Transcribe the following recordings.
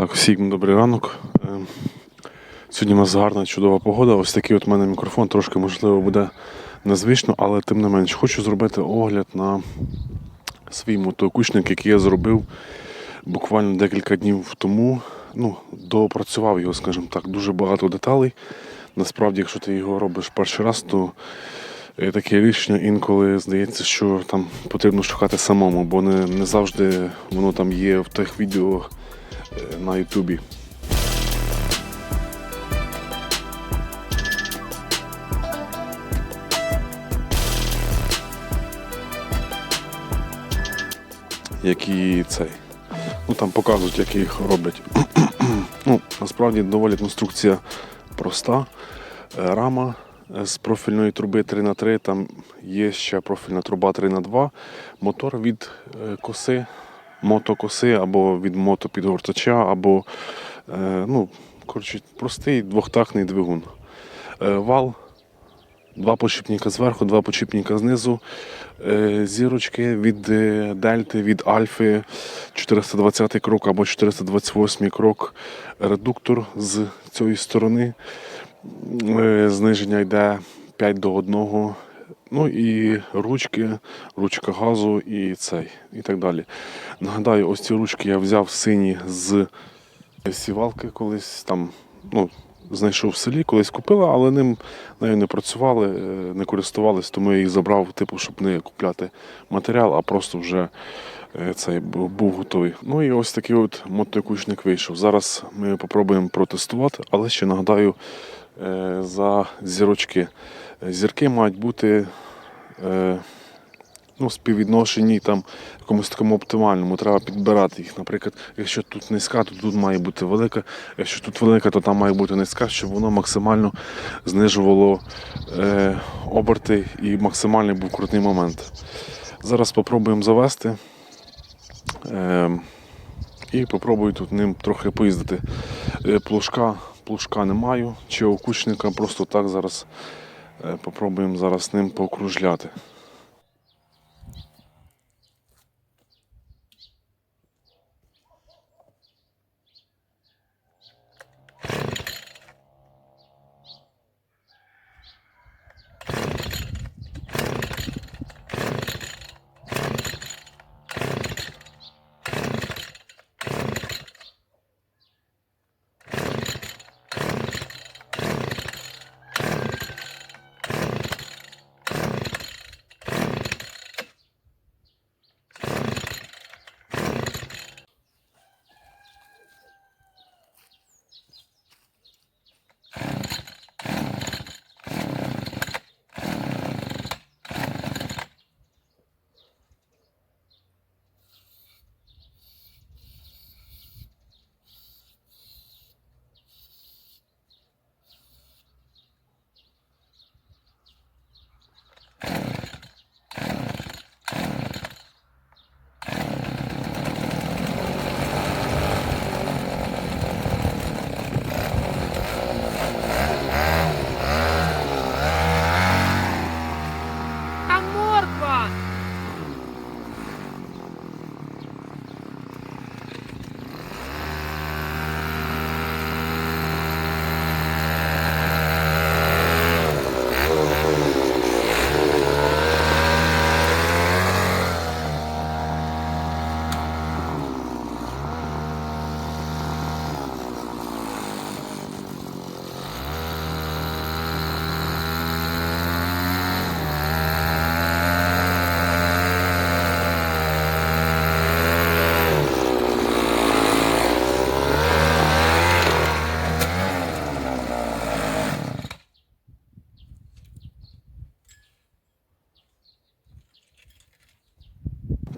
Так, всім добрий ранок. Е, Сьогодні у нас гарна чудова погода. Ось такий от у мене мікрофон, трошки можливо буде незвично, але тим не менш хочу зробити огляд на свій мотокучник, який я зробив буквально декілька днів тому. Ну, доопрацював його, скажімо так, дуже багато деталей. Насправді, якщо ти його робиш перший раз, то таке рішення інколи здається, що там потрібно шукати самому, бо не, не завжди воно там є в тих відео на Ютубі. Які цей. Ну там показують, як їх роблять. ну, насправді доволі конструкція проста. Е, Рама е, з профільної труби 3х3, там є ще профільна труба 3х2, мотор від е, коси, мотокоси або від мотопідгортача, або е, ну, коротше, простий двохтактний двигун. Е, Вал Два почіпника зверху, два почіпника знизу, е, зірочки від дельти, від альфи, 420 крок або 428 крок, редуктор з цієї сторони. Зниження йде 5 до 1. Ну і ручки, ручка газу і цей, і так далі. Нагадаю, ось ці ручки я взяв сині з сівалки колись там, ну, знайшов в селі, колись купила, але ним нею не працювали, е, не користувались, тому я їх забрав, типу, щоб не купляти матеріал, а просто вже е, цей був готовий. Ну і ось такий от мотокучник вийшов. Зараз ми попробуємо протестувати, але ще нагадаю е, за зірочки. Зірки мають бути. е, ну, співвідношенні там якомусь такому оптимальному. Треба підбирати їх. Наприклад, якщо тут низька, то тут має бути велика. Якщо тут велика, то там має бути низька, щоб воно максимально знижувало е, оберти і максимальний був крутний момент. Зараз спробуємо завести. Е, і попробую тут ним трохи поїздити. Е, Плужка, плужка не маю, чи окучника, просто так зараз попробуємо зараз ним покружляти.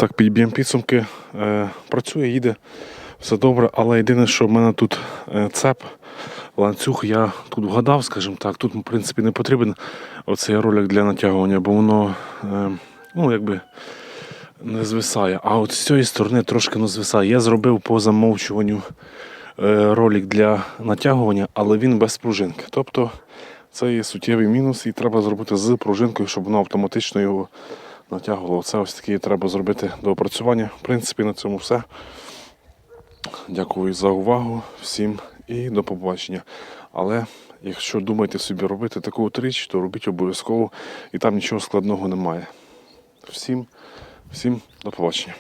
Так, підб'ємо підсумки. Е, працює, їде, все добре, але єдине, що в мене тут е, цеп, ланцюг, я тут вгадав, скажімо так, тут, в принципі, не потрібен оцей ролик для натягування, бо воно е, ну, якби не звисає. А от з цієї сторони трошки не звисає. Я зробив по замовчуванню ролик для натягування, але він без пружинки. Тобто це є суттєвий мінус, і треба зробити з пружинкою, щоб воно автоматично його натягувало. Це ось таке треба зробити до опрацювання. В принципі, на цьому все. Дякую за увагу всім і до побачення. Але якщо думаєте собі робити таку от річ, то робіть обов'язково і там нічого складного немає. Всім, всім до побачення.